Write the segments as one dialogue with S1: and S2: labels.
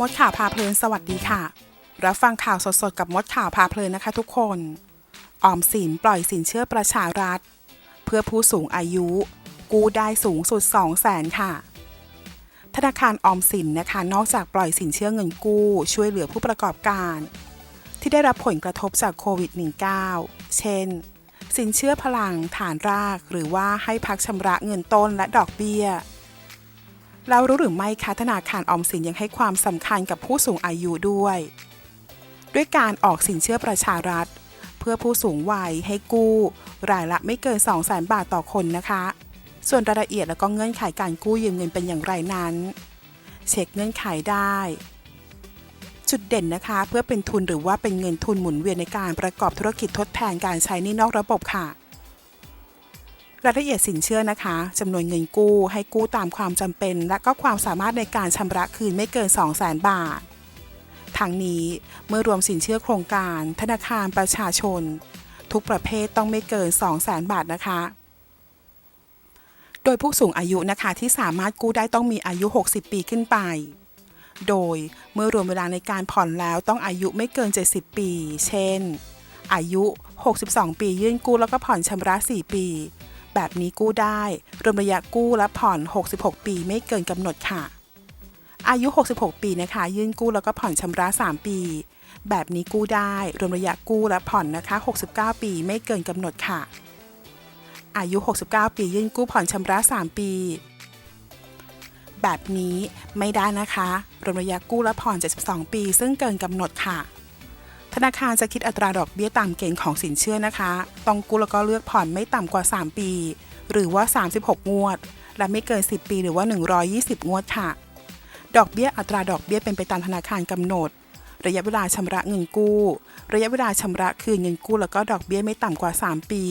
S1: มดข่าวพาเพลินสวัสดีค่ะ รับฟังข่าวสดๆกับมดข่าวพาเพลินนะคะทุกคน ออมสินปล่อยสินเชื่อประชารัฐ เพื่อผู้สูงอายุ กู้ได้สูงสุด 2 0 0แสนค่ะ ธนาคารออมสินนะคะ นอกจากปล่อยสินเชื่อเงินกู้ ช่วยเหลือผู้ประกอบการ ที่ได้รับผลกระทบจากโควิด -19 เช่น สินเชื่อพลังฐานราก หรือว่าให้พักชำระเงินต้นและดอกเบี้ย เรารู้หรือไม่คะธนาคารออมสินยังให้ความสำคัญกับผู้สูงอายุด้วย ด้วยการออกสินเชื่อประชารัฐ เพื่อผู้สูงวัยให้กู้ รายละไม่เกิน 2 0 0 0 0 0 บาทต่อคนนะคะ ส่วนรายละเอียดและก็เงื่อนไขการกู้ยืมเงินเป็นอย่างไรนั้น เช็คเงื่อนไขได้ จุดเด่นนะคะ เพื่อเป็นทุนหรือว่าเป็นเงินทุนหมุนเวียนในการประกอบธุรกิจทดแทนการใช้นี้นอกระบบค่ะ รายละเอียดสินเชื่อนะคะจำนวนเงินกู้ให้กู้ตามความจำเป็น และก็ความสามารถในการชำระคืนไม่เกิน 2 0 0 0 0 0บาท ทั้งนี้เมื่อรวมสินเชื่อโครงการ ธนาคารประชาชน ทุกประเภทต้องไม่เกิน 2 0 0 0 0 0บาทนะคะ โดยผู้สูงอายุนะคะที่สามารถกู้ได้ต้องมีอายุ 60 ปีขึ้นไป โดยเมื่อรวมเวลาในการผ่อนแล้วต้องอายุไม่เกิน 70 ปี เช่น อายุ 62 ปียื่นกู้แล้วก็ผ่อนชำระ 4 ปี แบบนี้กู้ได้รวมระยะกู้และผ่อน 66 ปีไม่เกินกำหนดค่ะ อายุ 66 ปีนะคะ ยื่นกู้แล้วก็ผ่อนชำระ 3 ปี แบบนี้กู้ได้รวมระยะกู้และผ่อนนะคะ 69 ปีไม่เกินกำหนดค่ะ อายุ 69 ปียื่นกู้ผ่อนชำระ 3 ปี แบบนี้ไม่ได้นะคะรวมระยะกู้และผ่อน 72 ปี ซึ่งเกินกำหนดค่ะ ธนาคารจะคิดอัตราดอกเบี้ยตามเกณฑ์ของสินเชื่อนะคะ ต้องกู้แล้วก็เลือกผ่อนไม่ต่ำกว่า 3 ปี หรือว่า 36 งวด และไม่เกิน 10 ปีหรือว่า 120 งวดค่ะ ดอกเบี้ยอัตราดอกเบี้ยเป็นไปตามธนาคารกำหนด ระยะเวลาชำระเงินกู้ ระยะเวลาชำระคืนเงินกู้แล้วก็ดอกเบี้ยไม่ต่ำกว่า 3 ปี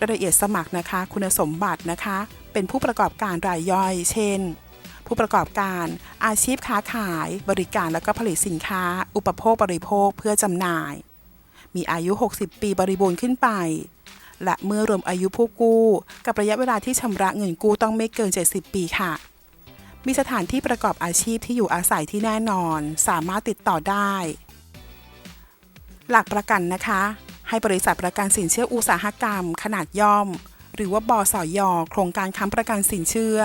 S1: รายละเอียดสมัครนะคะ คุณสมบัตินะคะ เป็นผู้ประกอบการรายย่อย เช่น ผู้ประกอบการ อาชีพค้าขาย บริการและก็ผลิตสินค้า อุปโภคบริโภคเพื่อจำหน่าย มีอายุ 60 ปีบริบูรณ์ขึ้นไป และเมื่อรวมอายุผู้กู้ กับระยะเวลาที่ชำระเงินกู้ต้องไม่เกิน 70 ปีค่ะ มีสถานที่ประกอบอาชีพที่อยู่อาศัยที่แน่นอน สามารถติดต่อได้ หลักประกันนะคะ ให้บริษัทประกันสินเชื่ออุตสาหกรรม ขนาดย่อม หรือว่าบสอยอโครงการค้ำประกันสินเชื่อ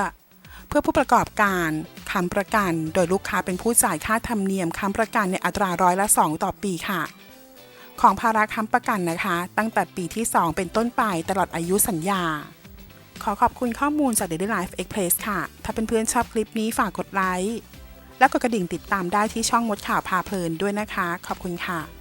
S1: เพื่อผู้ประกอบการค้ำประกัน โดยลูกค้าเป็นผู้จ่ายค่าธรรมเนียมค้ำประกันในอัตราร้อยละ 2 ต่อปีค่ะ ของภาระค้ำประกันนะคะ ตั้งแต่ปีที่ 2 เป็นต้นไปตลอดอายุสัญญา ขอขอบคุณข้อมูลจาก Daily Life Express ค่ะ ถ้าเป็นเพื่อนๆชอบคลิปนี้ฝากกดไลค์และกดกระดิ่งติดตามได้ที่ช่องมดข่าวพาเพลินด้วยนะคะ ขอบคุณค่ะ